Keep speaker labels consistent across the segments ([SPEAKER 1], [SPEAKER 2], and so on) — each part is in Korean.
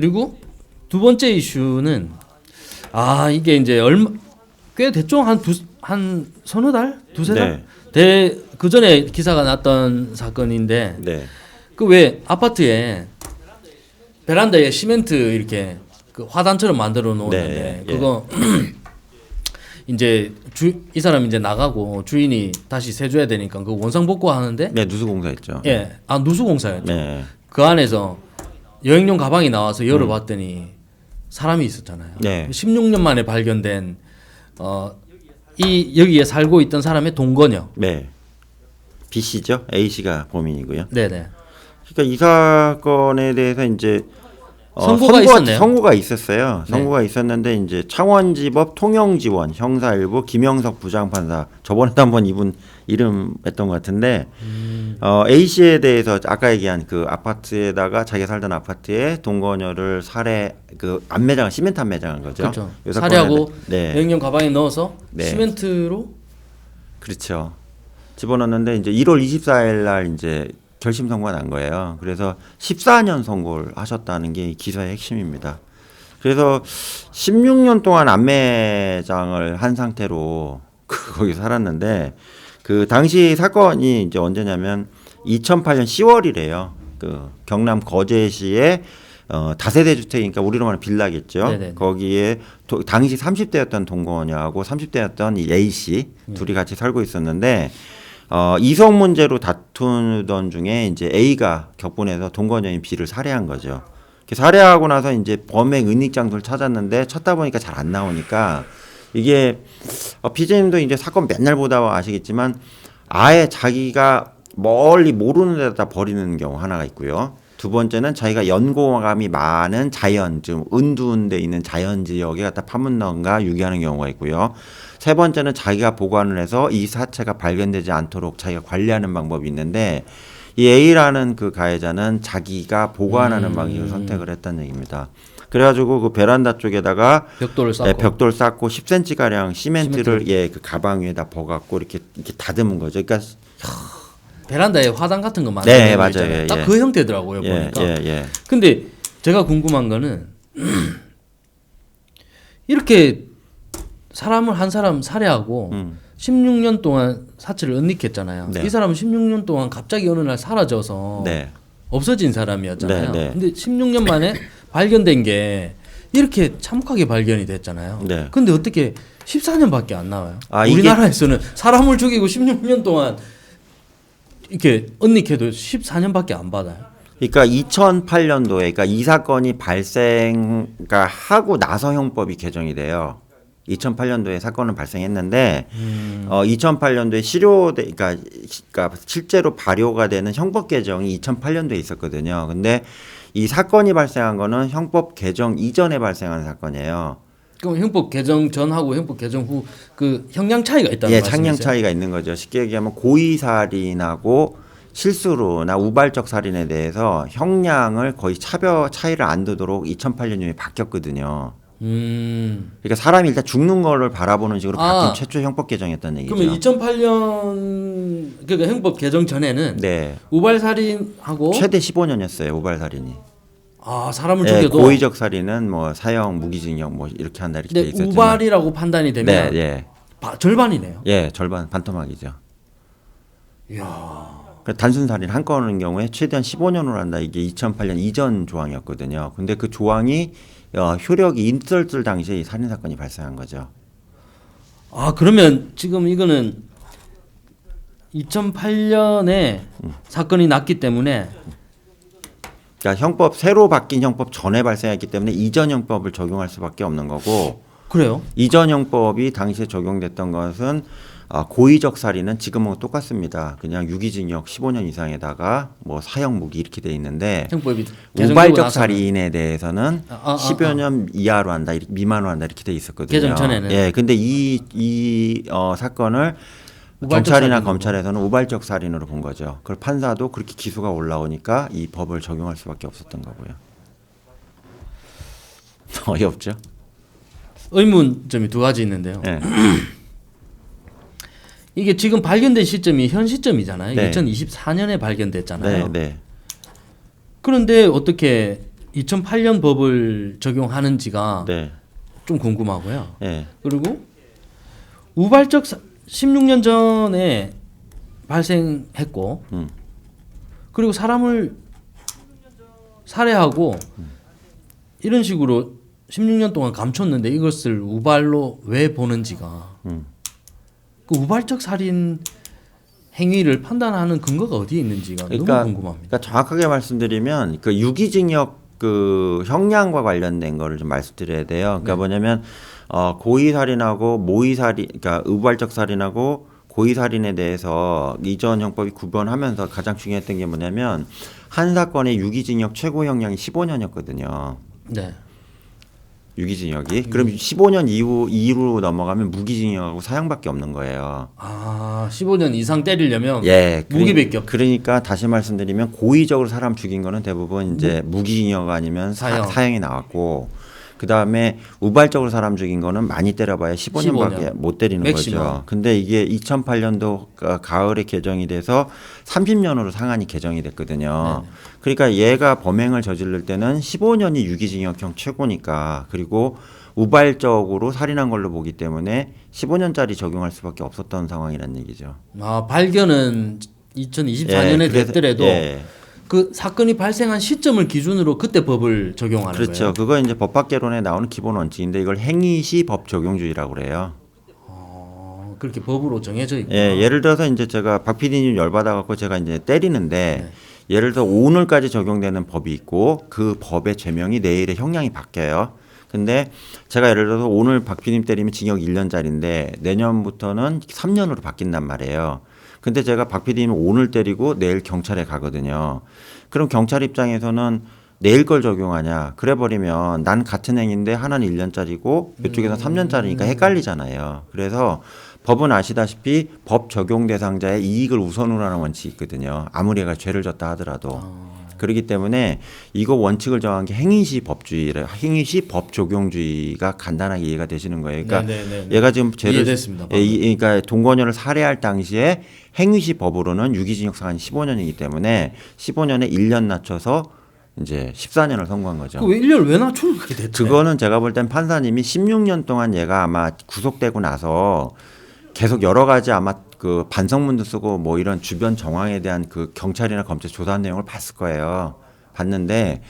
[SPEAKER 1] 그리고 두 번째 이슈는 아 이게 이제 얼마 꽤 됐죠 한두한 서너 달 두세 달. 대그 전에 기사가 났던 사건인데
[SPEAKER 2] 네.
[SPEAKER 1] 그왜 아파트에 베란다에 시멘트 이렇게 그 화단처럼 만들어 놓는데
[SPEAKER 2] 네, 예.
[SPEAKER 1] 그거 이제 주 이 사람 이제 나가고 주인이 다시 세줘야 되니까 그 원상 복구 하는데
[SPEAKER 2] 네, 누수공사했죠.
[SPEAKER 1] 예, 아 누수공사였죠.
[SPEAKER 2] 네.
[SPEAKER 1] 그 안에서 여행용 가방이 나와서 열어봤더니 사람이 있었잖아요.
[SPEAKER 2] 네.
[SPEAKER 1] 16년 만에 발견된 어, 이 여기에 살고 있던 사람의 동거녀.
[SPEAKER 2] 네. B 씨죠. A 씨가 범인이고요.
[SPEAKER 1] 네네.
[SPEAKER 2] 그러니까 이 사건에 대해서 이제 어,
[SPEAKER 1] 선고가 있었네요.
[SPEAKER 2] 선고가 있었어요.
[SPEAKER 1] 네.
[SPEAKER 2] 선고가 있었는데 이제 창원지법 통영지원 형사 일부 김영석 부장판사 저번에도 한번 이분 이름 했던 것 같은데
[SPEAKER 1] 음.
[SPEAKER 2] 어, A 씨에 대해서 아까 얘기한 그 아파트에다가 자기가 살던 아파트에 동거녀를 살해 그 안매장 시멘트 안매장한 거죠.
[SPEAKER 1] 그렇죠.
[SPEAKER 2] 이
[SPEAKER 1] 살해하고
[SPEAKER 2] 네.
[SPEAKER 1] 여행용 가방에 넣어서
[SPEAKER 2] 네.
[SPEAKER 1] 시멘트로
[SPEAKER 2] 그렇죠. 집어넣는데 이제 1월 24일 날 이제 결심 선고가 난 거예요. 그래서 14년 선고를 하셨다는 게이 기사의 핵심입니다. 그래서 16년 동안 안매장을 한 상태로 그 거기 살았는데 그 당시 사건이 이제 언제냐면 2008년 10월이래요. 그 경남 거제시에 어, 다세대 주택이니까 우리로 말하면 빌라겠죠.
[SPEAKER 1] 네네네.
[SPEAKER 2] 거기에 도, 당시 30대였던 동거녀하고 30대였던 이 A 씨
[SPEAKER 1] 네.
[SPEAKER 2] 둘이 같이 살고 있었는데 어, 이성 문제로 다투던 중에 이제 A가 격분해서 동거녀인 B를 살해한 거죠. 살해하고 나서 이제 범행 은닉 장소를 찾았는데 찾다 보니까 잘 안 나오니까 이게 어, 피디님도 이제 사건 맨날 보다 아시겠지만 아예 자기가 멀리 모르는 데다 버리는 경우 하나가 있고요. 두 번째는 자기가 연고감이 많은 자연, 좀 은두운 데 있는 자연 지역에 갖다 파묻는가 유기하는 경우가 있고요. 세 번째는 자기가 보관을 해서 이 사체가 발견되지 않도록 자기가 관리하는 방법이 있는데 이 A라는 그 가해자는 자기가 보관하는 방식을 선택을 했다는 얘기입니다. 그래가지고 그 베란다 쪽에다가
[SPEAKER 1] 벽돌을 쌓고
[SPEAKER 2] 예, 벽돌 쌓고 10cm 가량 시멘트를 예그 가방 위에다 버갖고 이렇게 이렇게 다듬은 거죠. 그러니까
[SPEAKER 1] 베란다에 화단 같은 거
[SPEAKER 2] 네,
[SPEAKER 1] 만드는 거
[SPEAKER 2] 맞아요. 예,
[SPEAKER 1] 딱
[SPEAKER 2] 예.
[SPEAKER 1] 그 형태더라고요
[SPEAKER 2] 예,
[SPEAKER 1] 보니까.
[SPEAKER 2] 예, 예.
[SPEAKER 1] 근데 제가 궁금한 거는 이렇게 사람을 한 사람 살해하고
[SPEAKER 2] 음.
[SPEAKER 1] 16년 동안 사체를 은닉했잖아요.
[SPEAKER 2] 네.
[SPEAKER 1] 이 사람은 16년 동안 갑자기 어느 날 사라져서
[SPEAKER 2] 네.
[SPEAKER 1] 없어진 사람이었잖아요.
[SPEAKER 2] 네, 네.
[SPEAKER 1] 근데 16년 만에 발견된 게 이렇게 참혹하게 발견이 됐잖아요.
[SPEAKER 2] 네.
[SPEAKER 1] 근데 어떻게 14년밖에 안 나와요?
[SPEAKER 2] 아,
[SPEAKER 1] 우리나라에서는 사람을 죽이고 16년 동안 이렇게 은닉해도 14년밖에 안 받아요.
[SPEAKER 2] 그러니까 2008년도에 그러니까 이 사건이 발생 그러니까 하고 나서 형법이 개정이 돼요. 2008년도에 사건은 발생했는데 어 2008년도에 실효돼 그러니까, 시- 그러니까 실제로 발효가 되는 형법 개정이 2008년도에 있었거든요. 근데 이 사건이 발생한 거는 형법 개정 이전에 발생한 사건이에요.
[SPEAKER 1] 그럼 형법 개정 전하고 형법 개정 후 그 형량 차이가 있다는
[SPEAKER 2] 예,
[SPEAKER 1] 말씀이세요?
[SPEAKER 2] 창량 차이가 있는 거죠. 쉽게 얘기하면 고의 살인하고 실수로나 우발적 살인에 대해서 형량을 거의 차별 차이를 안 두도록 2008년에 바뀌었거든요.
[SPEAKER 1] 음.
[SPEAKER 2] 그러니까 사람이 일단 죽는 거를 바라보는 식으로
[SPEAKER 1] 아.
[SPEAKER 2] 바뀐 최초 형법 개정이었다는 얘기죠.
[SPEAKER 1] 그러면 2008년 그러니까 형법 개정 전에는
[SPEAKER 2] 네.
[SPEAKER 1] 우발 살인하고
[SPEAKER 2] 최대 15년이었어요. 우발 살인이.
[SPEAKER 1] 아 사람을
[SPEAKER 2] 예,
[SPEAKER 1] 죽여도
[SPEAKER 2] 고의적 살인은 뭐 사형, 무기징역 뭐 이렇게 한다 이렇게 돼
[SPEAKER 1] 근데
[SPEAKER 2] 있었지만
[SPEAKER 1] 우발이라고 판단이 되면
[SPEAKER 2] 네, 예.
[SPEAKER 1] 바- 절반이네요.
[SPEAKER 2] 예, 절반 반토막이죠.
[SPEAKER 1] 이야.
[SPEAKER 2] 그 단순 살인 한 건의 경우에 최대한 15년으로 한다. 이게 2008년 이전 조항이었거든요. 근데 그 조항이 어, 효력이 있었을 당시에 이 살인 사건이 발생한 거죠.
[SPEAKER 1] 아 그러면 지금 이거는 2008년에
[SPEAKER 2] 음.
[SPEAKER 1] 사건이 났기 때문에
[SPEAKER 2] 그러니까 형법 새로 바뀐 형법 전에 발생했기 때문에 이전 형법을 적용할 수밖에 없는 거고
[SPEAKER 1] 그래요.
[SPEAKER 2] 이전 형법이 당시에 적용됐던 것은 아, 고의적 살인은 지금하고 똑같습니다. 그냥 유기징역 15년 이상에다가 뭐 사형 무기 이렇게 돼 있는데
[SPEAKER 1] 형법이
[SPEAKER 2] 우발적 살인에 대해서는
[SPEAKER 1] 아, 아, 아,
[SPEAKER 2] 10여 년 이하로 한다, 미만으로 한다 이렇게 돼 있었거든요.
[SPEAKER 1] 개정 전에는.
[SPEAKER 2] 예, 근데 이, 이 어, 사건을 경찰이나. 검찰에서는 우발적 살인으로 본 거죠. 그걸 판사도 그렇게 기수가 올라오니까 이 법을 적용할 수밖에 없었던 거고요. 어이없죠?
[SPEAKER 1] 의문점이 두 가지 있는데요.
[SPEAKER 2] 예.
[SPEAKER 1] 이게 지금 발견된 시점이 현 시점이잖아요.
[SPEAKER 2] 네.
[SPEAKER 1] 2024년에 발견됐잖아요.
[SPEAKER 2] 네, 네.
[SPEAKER 1] 그런데 어떻게 2008년 법을 적용하는지가
[SPEAKER 2] 네.
[SPEAKER 1] 좀 궁금하고요.
[SPEAKER 2] 예.
[SPEAKER 1] 그리고 우발적 사, 16년 전에 발생했고
[SPEAKER 2] 음.
[SPEAKER 1] 그리고 사람을 살해하고 이런 식으로 16년 동안 감췄는데 이것을 우발로 왜 보는지가
[SPEAKER 2] 음.
[SPEAKER 1] 그 우발적 살인 행위를 판단하는 근거가 어디에 있는지가
[SPEAKER 2] 그러니까,
[SPEAKER 1] 너무 궁금합니다.
[SPEAKER 2] 그러니까 정확하게 말씀드리면 그 유기징역 그 형량과 관련된 거를 좀 말씀드려야 돼요. 그러니까
[SPEAKER 1] 네.
[SPEAKER 2] 뭐냐면 어 고의 살인하고 모의 살인 그러니까 우발적 살인하고 고의 살인에 대해서 이전 형법이 구분하면서 가장 중요했던 게 뭐냐면 한 사건의 유기징역 최고 형량이 15년이었거든요.
[SPEAKER 1] 네.
[SPEAKER 2] 유기징역이 그럼 15년 이후 이후로 넘어가면 무기징역하고 사형밖에 없는 거예요.
[SPEAKER 1] 아, 15년 이상 때리려면
[SPEAKER 2] 예,
[SPEAKER 1] 무기밖에 없-
[SPEAKER 2] 그러니까 다시 말씀드리면 고의적으로 사람 죽인 거는 대부분 이제 무기징역 아니면 사,
[SPEAKER 1] 사형.
[SPEAKER 2] 사 형이 나왔고 그 다음에 우발적으로 사람 죽인 거는 많이 때려봐야 15년밖에
[SPEAKER 1] 15년.
[SPEAKER 2] 못 때리는
[SPEAKER 1] 맥시멈.
[SPEAKER 2] 거죠. 근데 이게 2008년도 가을에 개정이 돼서 30년으로 상한이 개정이 됐거든요.
[SPEAKER 1] 네.
[SPEAKER 2] 그러니까 얘가 범행을 저지를 때는 15년이 유기징역형 최고니까 그리고 우발적으로 살인한 걸로 보기 때문에 15년짜리 적용할 수밖에 없었던 상황이란 얘기죠.
[SPEAKER 1] 아, 발견은 2024년에
[SPEAKER 2] 예, 그래서-
[SPEAKER 1] 됐더라도
[SPEAKER 2] 예.
[SPEAKER 1] 그 사건이 발생한 시점을 기준으로 그때 법을 적용하는
[SPEAKER 2] 그렇죠.
[SPEAKER 1] 거예요.
[SPEAKER 2] 그거 이제 법학개론에 나오는 기본 원칙인데 이걸 행위시 법 적용주의라고 그래요.
[SPEAKER 1] 어, 그렇게 법으로 정해져 있고.
[SPEAKER 2] 예, 예를 들어서 이제 제가 박 PD님 열받아 갖고 제가 이제 때리는데
[SPEAKER 1] 네.
[SPEAKER 2] 예를 들어 오늘까지 적용되는 법이 있고 그 법의 죄명이 내일에 형량이 바뀌어요. 근데 제가 예를 들어서 오늘 박 PD님 때리면 징역 1년짜리인데 내년부터는 3년으로 바뀐단 말이에요. 근데 제가 박 PD님 오늘 때리고 내일 경찰에 가거든요. 그럼 경찰 입장에서는 내일 걸 적용하냐? 그래 버리면 난 같은 행인데 하나는 1년짜리고 이쪽에서 3년짜리니까 헷갈리잖아요. 그래서 법은 아시다시피 법 적용 대상자의 이익을 우선으로 하는 원칙이 있거든요. 아무리 얘가 죄를 졌다 하더라도. 그렇기 때문에 이거 원칙을 정한 게 행위시 법주의래. 행위시 법 적용주의가 간단하게 이해가 되시는 거예요. 그러니까
[SPEAKER 1] 네, 네, 네.
[SPEAKER 2] 얘가 지금 죄를
[SPEAKER 1] 이해됐습니다.
[SPEAKER 2] 예, 이- 그러니까 동거녀를 살해할 당시에 행위시 법으로는 유기징역 상한이 15년이기 때문에 15년에 1년 낮춰서 이제 14년을 선고한 거죠.
[SPEAKER 1] 그왜 1년을 왜 낮추는 거야 대체?
[SPEAKER 2] 그거는 제가 볼 땐 판사님이 16년 동안 얘가 아마 구속되고 나서 계속 여러 가지 아마 그 반성문도 쓰고 뭐 이런 주변 정황에 대한 그 경찰이나 검찰 조사 내용을 봤을 거예요. 봤는데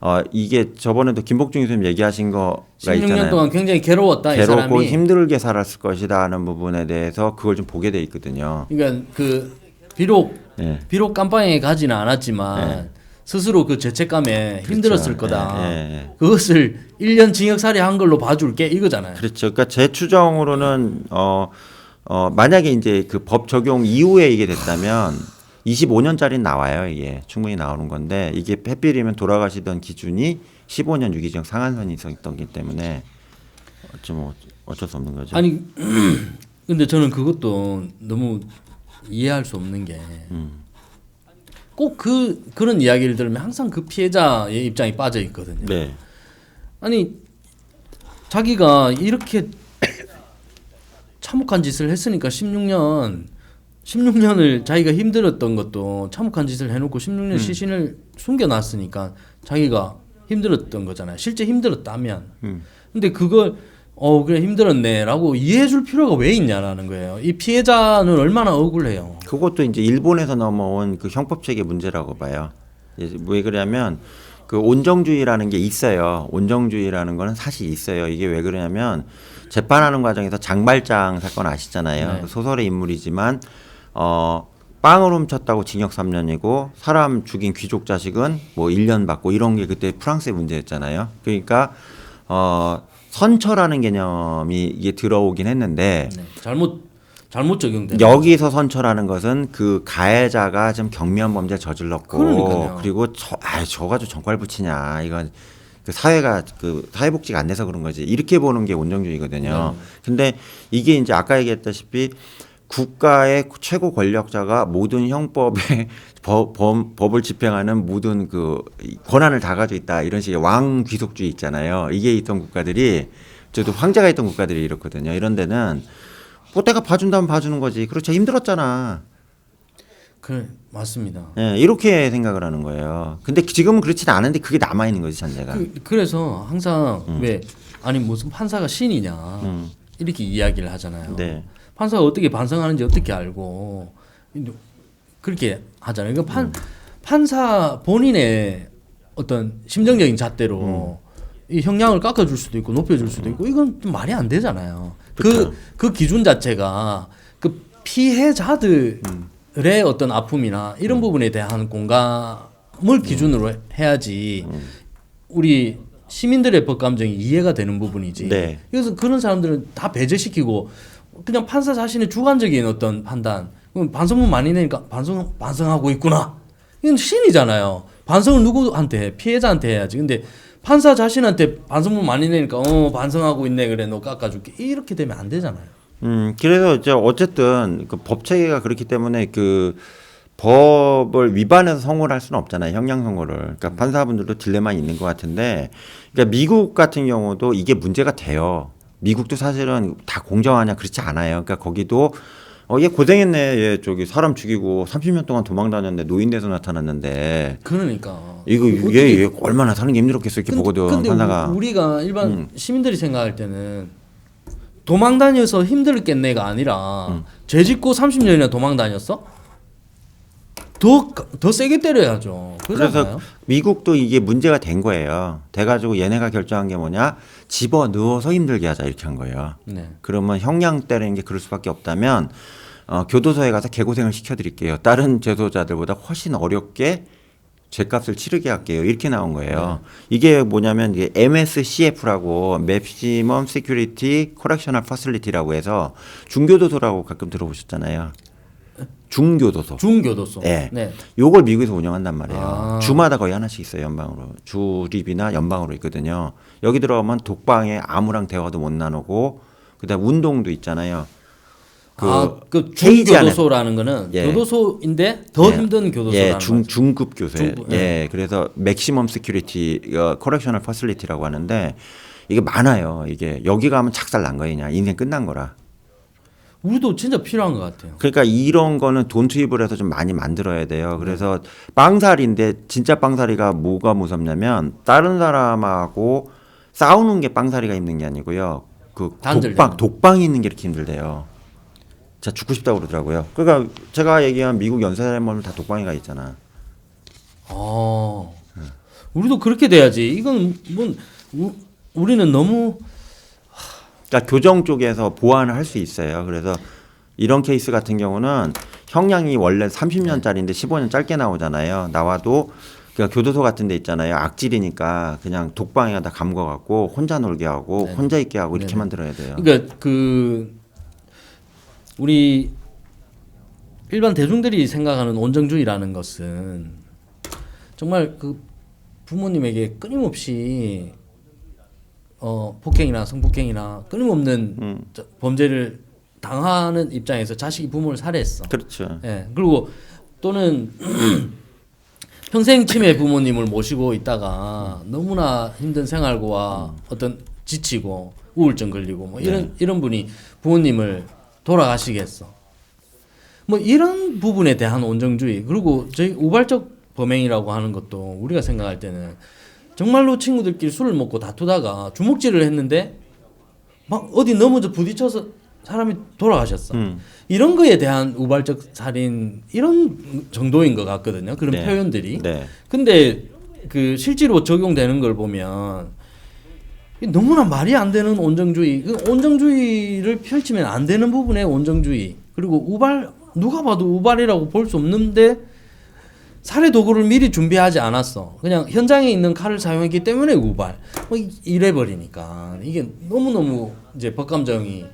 [SPEAKER 2] 어 이게 저번에도 김복중 교수님 얘기하신 거가
[SPEAKER 1] 16년
[SPEAKER 2] 있잖아요.
[SPEAKER 1] 동안 굉장히 괴로웠다 이
[SPEAKER 2] 괴롭고. 힘들게 살았을 것이다 하는 부분에 대해서 그걸 좀 보게 돼 있거든요.
[SPEAKER 1] 그러니까 그 비록
[SPEAKER 2] 예.
[SPEAKER 1] 비록 깜빵에 가지는 않았지만
[SPEAKER 2] 네.
[SPEAKER 1] 스스로 그 죄책감에 힘들었을
[SPEAKER 2] 그렇죠.
[SPEAKER 1] 거다.
[SPEAKER 2] 예, 예, 예.
[SPEAKER 1] 그것을 1년 징역살이 한 걸로 봐줄게 이거잖아요.
[SPEAKER 2] 그렇죠. 그러니까 제 추정으로는 어, 어 만약에 이제 그 법 적용 이후에 이게 됐다면 25년짜리 나와요. 이게 충분히 나오는 건데 이게 해필이면 돌아가시던 기준이 15년 유기징역 상한선이 있었기 때문에 어쩌 뭐 어쩔 수 없는 거죠.
[SPEAKER 1] 아니 근데 저는 그것도 너무 이해할 수 없는 게꼭그 그런 이야기를 들으면 항상 그 피해자의 입장이 빠져 있거든요.
[SPEAKER 2] 네.
[SPEAKER 1] 아니 자기가 이렇게 참혹한 짓을 했으니까 16년 16년을 자기가 힘들었던 것도 참혹한 짓을 해놓고 16년 시신을 숨겨놨으니까 자기가 힘들었던 거잖아요. 실제 힘들었다면.
[SPEAKER 2] 음.
[SPEAKER 1] 근데 그걸 어 그래 힘들었네라고 이해해줄 필요가 왜 있냐라는 거예요. 이 피해자는 얼마나 억울해요.
[SPEAKER 2] 그것도 이제 일본에서 넘어온 그 형법 체계 문제라고 봐요. 왜 그러냐면 그 온정주의라는 게 있어요. 온정주의라는 거는 사실 있어요. 이게 왜 그러냐면 재판하는 과정에서 장발장 사건 아시잖아요.
[SPEAKER 1] 네.
[SPEAKER 2] 소설의 인물이지만 어 빵을 훔쳤다고 징역 3년이고 사람 죽인 귀족 자식은 뭐 1년 받고 이런 게 그때 프랑스의 문제였잖아요. 그러니까 어 선처라는 개념이 이게 들어오긴 했는데
[SPEAKER 1] 네. 잘못 잘못 적용된.
[SPEAKER 2] 여기서 선처라는 것은 그 가해자가 좀 경미한 범죄를 저질렀고
[SPEAKER 1] 그러니까요.
[SPEAKER 2] 그리고 저, 아, 저 가지고 정과를 붙이냐 이건 그 사회가 그 사회복지가 안 돼서 그런 거지 이렇게 보는 게 온정주의거든요.
[SPEAKER 1] 네.
[SPEAKER 2] 근데 이게 이제 아까 얘기했다시피 국가의 최고 권력자가 모든 형법에 법, 법, 법 을 집행하는 모든 그 권한을 다 가지고 있다 이런 식의 왕 귀속주의 있잖아요. 이게 있던 국가들이 저도 황제가 있던 국가들이 이렇거든요. 이런 데는 뭐 내가 봐준다면 봐주는 거지. 그렇죠. 힘들었잖아.
[SPEAKER 1] 그 맞습니다.
[SPEAKER 2] 예, 이렇게 생각을 하는 거예요. 근데 지금은 그렇진 않은데 그게 남아 있는 거지 전제가.
[SPEAKER 1] 그, 그래서 항상 왜 아니 무슨 판사가 신이냐
[SPEAKER 2] 음.
[SPEAKER 1] 이렇게 이야기를 하잖아요.
[SPEAKER 2] 네.
[SPEAKER 1] 판사가 어떻게 반성하는지 어떻게 알고 그렇게 하잖아요. 그러니까 판 판사 본인의 어떤 심정적인 잣대로 이 형량을 깎아줄 수도 있고 높여줄 수도 있고 이건 좀 말이 안 되잖아요.
[SPEAKER 2] 그쵸.
[SPEAKER 1] 그그 기준 자체가 그 피해자들 의 어떤 아픔이나 이런 부분에 대한 공감을 기준으로 해야지 우리 시민들의 법 감정이 이해가 되는 부분이지.
[SPEAKER 2] 네.
[SPEAKER 1] 그래서 그런 사람들은 다 배제시키고 그냥 판사 자신의 주관적인 어떤 판단. 그럼 반성문 많이 내니까 반성 반성하고 있구나. 이건 신이잖아요. 반성을 누구한테 해? 피해자한테 해야지. 근데 판사 자신한테 반성문 많이 내니까 어 반성하고 있네 그래 너 깎아줄게 이렇게 되면 안 되잖아요.
[SPEAKER 2] 음, 그래서 이제 어쨌든 그 법 체계가 그렇기 때문에 그 법을 위반해서 선고를 할 수는 없잖아요. 형량 선고를. 그러니까 판사분들도 딜레마 있는 것 같은데, 그러니까 미국 같은 경우도 이게 문제가 돼요. 미국도 사실은 다 공정하냐 그렇지 않아요. 그러니까 거기도 어, 얘 고생했네. 얘 저기 사람 죽이고 30년 동안 도망 다녔는데 노인돼서 나타났는데
[SPEAKER 1] 그러니까
[SPEAKER 2] 이거 얘, 얘 얼마나 사는 게 힘들었겠어 이렇게
[SPEAKER 1] 근데-
[SPEAKER 2] 보거든
[SPEAKER 1] 근데
[SPEAKER 2] 판사가.
[SPEAKER 1] 우- 우리가 일반
[SPEAKER 2] 음.
[SPEAKER 1] 시민들이 생각할 때는 도망 다녀서 힘들겠네가 아니라
[SPEAKER 2] 음.
[SPEAKER 1] 죄 짓고 30년이나 도망 다녔어? 더 더 세게 때려야죠.
[SPEAKER 2] 그래서. 미국도 이게 문제가 된 거예요. 돼가지고 얘네가 결정한 게 뭐냐? 집어 넣어서 힘들게 하자 이렇게 한 거예요.
[SPEAKER 1] 네.
[SPEAKER 2] 그러면 형량 때리는 게 그럴 수밖에 없다면 어, 교도소에 가서 개고생을 시켜드릴게요. 다른 재소자들보다 훨씬 어렵게 죄값을 치르게 할게요. 이렇게 나온 거예요. 이게 뭐냐면 이게 MSCF라고 Maximum Security Correctional Facility라고 해서 중교도소라고 가끔 들어보셨잖아요. 중교도소.
[SPEAKER 1] 중교도소.
[SPEAKER 2] 네.
[SPEAKER 1] 네.
[SPEAKER 2] 요걸 미국에서 운영한단 말이에요.
[SPEAKER 1] 아.
[SPEAKER 2] 주마다 거의 하나씩 있어요, 연방으로. 주립이나 연방으로 있거든요. 여기 들어가면 독방에 아무랑 대화도 못 나누고, 그 다음 운동도 있잖아요. 그,
[SPEAKER 1] 아, 그 중교도소라는 거는
[SPEAKER 2] 예.
[SPEAKER 1] 교도소인데 더
[SPEAKER 2] 예.
[SPEAKER 1] 힘든 교도소라는
[SPEAKER 2] 예, 중. 중급 교수예요.
[SPEAKER 1] 중급,
[SPEAKER 2] 예. 그래서 맥시멈 시큐리티 어, 커렉셔널 퍼실리티라고 하는데 이게 많아요. 이게 여기 가면 착살 난. 그냥 인생 끝난 거라.
[SPEAKER 1] 우리도 진짜 필요한 것 같아요.
[SPEAKER 2] 그러니까 이런 거는 돈 투입을 해서 좀 많이 만들어야 돼요. 그래서 빵살인데 진짜 빵살이가 뭐가 무섭냐면 다른 사람하고 싸우는 게 빵살이가 힘든 게 아니고요. 그 독방 독방이 있는 게 이렇게 힘들대요. 진짜 죽고 싶다고 그러더라고요. 그러니까 제가 얘기한 미국 연쇄살인범은 다 독방에 가 있잖아.
[SPEAKER 1] 아, 우리도 그렇게 돼야지. 이건 뭐 우, 우리는 너무
[SPEAKER 2] 그러니까 교정 쪽에서 보완을 할 수 있어요. 그래서 이런 케이스 같은 경우는 형량이 원래 30년짜리인데 15년 짧게 나오잖아요. 나와도 그러니까 교도소 같은 데 있잖아요. 악질이니까 그냥 독방에 다 감거 갖고 혼자 놀게 하고. 혼자 있게 하고 이렇게
[SPEAKER 1] 네네.
[SPEAKER 2] 만들어야 돼요.
[SPEAKER 1] 그러니까 그 우리 일반 대중들이 생각하는 온정주의라는 것은 정말 그 부모님에게 끊임없이 어 폭행이나 성폭행이나 끊임없는
[SPEAKER 2] 음.
[SPEAKER 1] 저- 범죄를 당하는 입장에서 자식이 부모를 살해했어.
[SPEAKER 2] 그렇죠.
[SPEAKER 1] 예. 그리고 또는 평생 치매 부모님을 모시고 있다가 너무나 힘든 생활고와 어떤 지치고 우울증 걸리고 뭐 이런 이런 분이 부모님을 돌아가시겠어. 뭐 이런 부분에 대한 온정주의 그리고 저희 우발적 범행이라고 하는 것도 우리가 생각할 때는 정말로 친구들끼리 술을 먹고 다투다가 주먹질을 했는데 막 어디 넘어져 부딪혀서 사람이 돌아가셨어.
[SPEAKER 2] 음.
[SPEAKER 1] 이런 거에 대한 우발적 살인 이런 정도인 것 같거든요. 그런
[SPEAKER 2] 네.
[SPEAKER 1] 표현들이.
[SPEAKER 2] 네.
[SPEAKER 1] 근데 그 실제로 적용되는 걸 보면 너무나 말이 안 되는 온정주의. 그 온정주의를 펼치면 안 되는 부분의 온정주의. 그리고 우발 누가 봐도 우발이라고 볼 수 없는데 살해 도구를 미리 준비하지 않았어. 그냥 현장에 있는 칼을 사용했기 때문에 우발. 뭐 이- 이래 버리니까 이게 너무 너무 이제 법감정이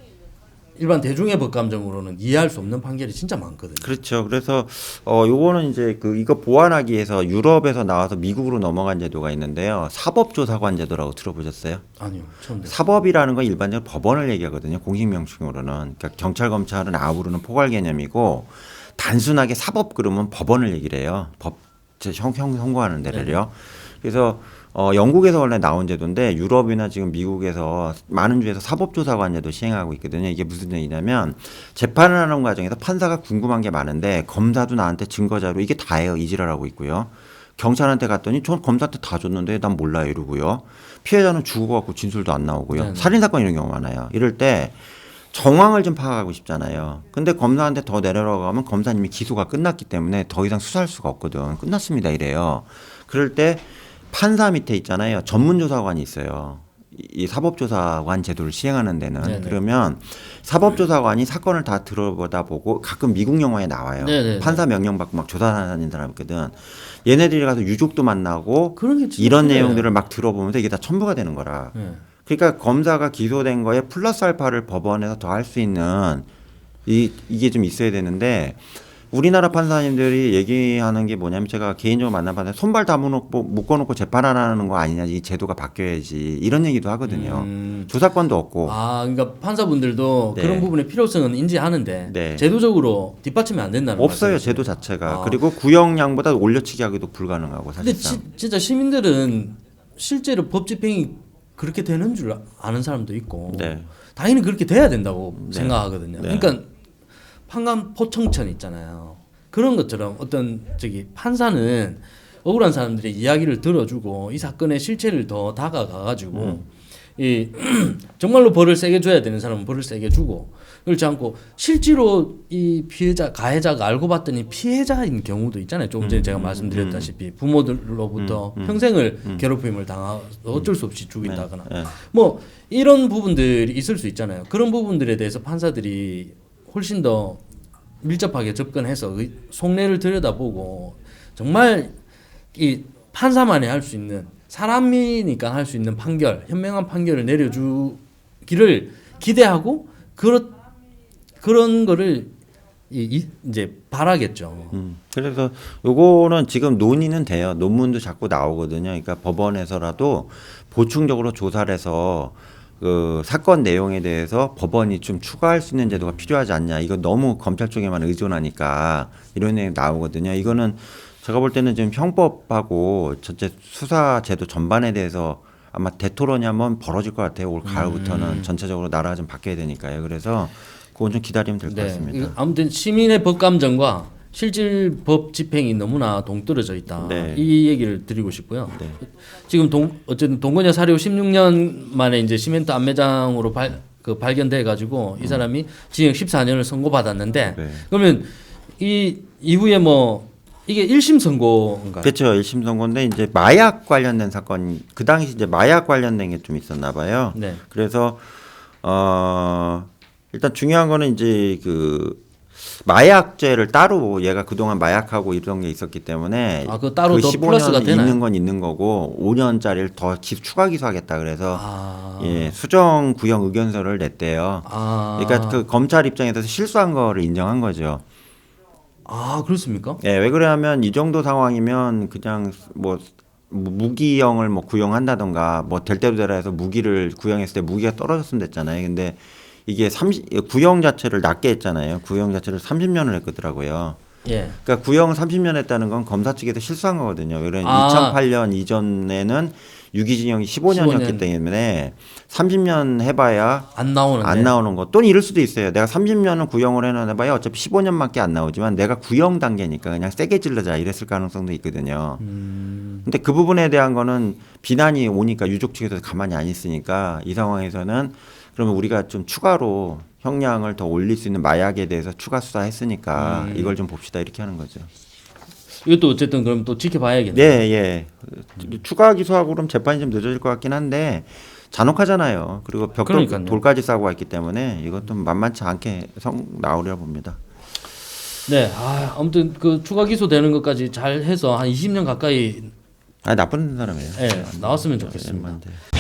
[SPEAKER 1] 일반 대중의 법감정으로는 이해할 수 없는 판결이 진짜 많거든요.
[SPEAKER 2] 그렇죠. 그래서 어 요거는 이제 그 이거 보완하기 위해서 유럽에서 나와서 미국으로 넘어간 제도가 있는데요. 사법조사관 제도라고 들어보셨어요?
[SPEAKER 1] 아니요, 처음 들어요.
[SPEAKER 2] 사법이라는 건 일반적으로 법원을 얘기하거든요. 공식 명칭으로는. 그러니까 경찰 검찰은 아우르는 포괄 개념이고 단순하게 사법 그러면 법원을 얘기를 해요. 법 형, 형 선고하는 데를요. 그래서 어, 영국에서 원래 나온 제도인데 유럽이나 지금 미국에서 많은 주에서 사법조사관제도 시행하고 있거든요. 이게 무슨 얘기냐면 재판을 하는 과정에서 판사가 궁금한 게 많은데 검사도 나한테 증거자료 이게 다예요. 이지랄하고 있고요. 경찰한테 갔더니 전 검사한테 다 줬는데 난 몰라요 이러고요. 피해자는 죽어갖고 진술도 안 나오고요.
[SPEAKER 1] 네네.
[SPEAKER 2] 살인사건 이런 경우 많아요. 이럴 때 정황을 좀 파악하고 싶잖아요. 근데 검사한테 더 내려가고 하면 검사님이 기소가 끝났기 때문에 더 이상 수사할 수가 없거든. 끝났습니다 이래요. 그럴 때 판사 밑에 있잖아요. 전문조사관이 있어요. 이- 이 사법조사관 제도를 시행하는 데는
[SPEAKER 1] 네네.
[SPEAKER 2] 그러면 사법조사관이 사건을 다 들어보다 보고 가끔 미국 영화에 나와요.
[SPEAKER 1] 네네네.
[SPEAKER 2] 판사 명령 받고 막 조사 다니는 사람 있거든. 얘네들이 가서 유족도 만나고
[SPEAKER 1] 진짜
[SPEAKER 2] 이런
[SPEAKER 1] 필요해요.
[SPEAKER 2] 내용들을 막 들어보면서 이게 다 첨부가 되는 거라.
[SPEAKER 1] 예.
[SPEAKER 2] 그러니까 검사가 기소된 거에 플러스 알파를 법원에서 더 할 수 있는 이 이게 좀 있어야 되는데 우리나라 판사님들이 얘기하는 게 뭐냐면 제가 개인적으로 만나봤는데 손발 다 묶어놓고, 묶어놓고 재판하라는 거 아니냐 이 제도가 바뀌어야지 이런 얘기도 하거든요.
[SPEAKER 1] 음.
[SPEAKER 2] 조사권도 없고
[SPEAKER 1] 아, 그러니까 판사분들도
[SPEAKER 2] 네.
[SPEAKER 1] 그런 부분의 필요성은 인지하는데
[SPEAKER 2] 네.
[SPEAKER 1] 제도적으로 뒷받침이 안 된다는
[SPEAKER 2] 없어요
[SPEAKER 1] 말씀이시죠?
[SPEAKER 2] 제도 자체가
[SPEAKER 1] 아.
[SPEAKER 2] 그리고 구형량보다 올려치기 하기도 불가능하고
[SPEAKER 1] 근데
[SPEAKER 2] 사실상
[SPEAKER 1] 지, 진짜 시민들은 실제로 법 집행이 그렇게 되는 줄 아는 사람도 있고
[SPEAKER 2] 네.
[SPEAKER 1] 당연히 그렇게 돼야 된다고
[SPEAKER 2] 네.
[SPEAKER 1] 생각하거든요.
[SPEAKER 2] 네.
[SPEAKER 1] 그러니까 판관 포청천 있잖아요. 그런 것처럼 어떤 저기 판사는 억울한 사람들의 이야기를 들어주고 이 사건의 실체를 더 다가가 가지고
[SPEAKER 2] 음.
[SPEAKER 1] 이 정말로 벌을 세게 줘야 되는 사람은 벌을 세게 주고 그렇지 않고 실제로 이 피해자 가해자가 알고 봤더니 피해자인 경우도 있잖아요. 조금 전에
[SPEAKER 2] 음.
[SPEAKER 1] 제가 말씀드렸다시피 부모들로부터 평생을 괴롭힘을 당하 어쩔 수 없이 죽인다거나
[SPEAKER 2] 네.
[SPEAKER 1] 뭐 이런 부분들이 있을 수 있잖아요. 그런 부분들에 대해서 판사들이 훨씬 더 밀접하게 접근해서 의- 속내를 들여다보고 정말 이 판사만이 할 수 있는 사람이니까 할 수 있는 판결, 현명한 판결을 내려주기를 기대하고 그런 그런 거를 이, 이, 이제 바라겠죠.
[SPEAKER 2] 음, 그래서 요거는 지금 논의는 돼요. 논문도 자꾸 나오거든요. 그러니까 법원에서라도 보충적으로 조사를 해서 그 사건 내용에 대해서 법원이 좀 추가할 수 있는 제도가 필요하지 않냐. 이거 너무 검찰 쪽에만 의존하니까 이런 내용 나오거든요. 이거는 제가 볼 때는 지금 형법하고 전체 수사 제도 전반에 대해서 아마 대토론이 한번 벌어질 것 같아요. 올 가을부터는 전체적으로 나라가 좀 바뀌어야 되니까요. 그래서 그건 좀 기다리면 될것
[SPEAKER 1] 네,
[SPEAKER 2] 같습니다.
[SPEAKER 1] 아무튼 시민의 법 감정과 실질 법 집행이 너무나 동떨어져 있다.
[SPEAKER 2] 네.
[SPEAKER 1] 이 얘기를 드리고 싶고요.
[SPEAKER 2] 네.
[SPEAKER 1] 지금 동 어쨌든 동거녀 사료 16년 만에 이제 시멘트 안매장으로 발, 그 발견돼 가지고 이 사람이 징역 14년을 선고받았는데
[SPEAKER 2] 네.
[SPEAKER 1] 그러면 이 이후에 뭐 이게 1심 선고인가요?
[SPEAKER 2] 그렇죠. 1심 선고인데 이제 마약 관련된 사건 그 당시 이제 마약 관련된 게 좀 있었나 봐요.
[SPEAKER 1] 네.
[SPEAKER 2] 그래서 어 일단 중요한 거는 이제 그 마약죄를 따로 얘가 그동안 마약하고 이런 게 있었기 때문에
[SPEAKER 1] 아, 그거 따로 더
[SPEAKER 2] 15년
[SPEAKER 1] 플러스가 되나요?
[SPEAKER 2] 있는 건 있는 거고 5년짜리를 더 기, 추가 기소하겠다 그래서
[SPEAKER 1] 아.
[SPEAKER 2] 예 수정 구형 의견서를 냈대요.
[SPEAKER 1] 아.
[SPEAKER 2] 그러니까 그 검찰 입장에서 실수한 거를 인정한 거죠.
[SPEAKER 1] 아, 그렇습니까?
[SPEAKER 2] 예, 왜 그러냐면 이 정도 상황이면 그냥 뭐 무- 무기형을 뭐 구형한다던가 뭐 될 대로 되라 해서 무기를 구형했을 때 무기가 떨어졌으면 됐잖아요. 근데 이게 30 구형 자체를 낮게 했잖아요. 구형 자체를 30년을 했거더라고요.
[SPEAKER 1] 예.
[SPEAKER 2] 그러니까 구형 30년 했다는 건 검사 측에서 실수한 거거든요. 왜냐면
[SPEAKER 1] 아.
[SPEAKER 2] 2008년 이전에는 유기징역이 15년이었기
[SPEAKER 1] 15년.
[SPEAKER 2] 때문에 30년 해봐야
[SPEAKER 1] 안 나오는데.
[SPEAKER 2] 안 나오는 거. 또는 이럴 수도 있어요. 내가 30년은 구형을 해놔봐야 어차피 15년밖에 안 나오지만 내가 구형 단계니까 그냥 세게 찔러자 이랬을 가능성도 있거든요.
[SPEAKER 1] 음.
[SPEAKER 2] 근데 그 부분에 대한 거는 비난이 오니까 유족 측에서 가만히 안 있으니까 이 상황에서는 그러면 우리가 좀 추가로 형량을 더 올릴 수 있는 마약에 대해서 추가 수사했으니까
[SPEAKER 1] 음.
[SPEAKER 2] 이걸 좀 봅시다 이렇게 하는 거죠.
[SPEAKER 1] 이것도 어쨌든 그럼 또 지켜봐야겠네요.
[SPEAKER 2] 네, 예. 추가 기소하고 그럼 재판이 좀 늦어질 것 같긴 한데 잔혹하잖아요. 그리고 벽돌
[SPEAKER 1] 그러니까요.
[SPEAKER 2] 돌까지 싸고 왔기 때문에 이것도 만만치 않게 성 나오려 봅니다.
[SPEAKER 1] 네, 아, 아무튼 그 추가 기소되는 것까지 잘 해서 한 20년 가까이
[SPEAKER 2] 아 나쁜 사람이에요.
[SPEAKER 1] 예, 나왔으면 좋겠습니다.
[SPEAKER 2] 예,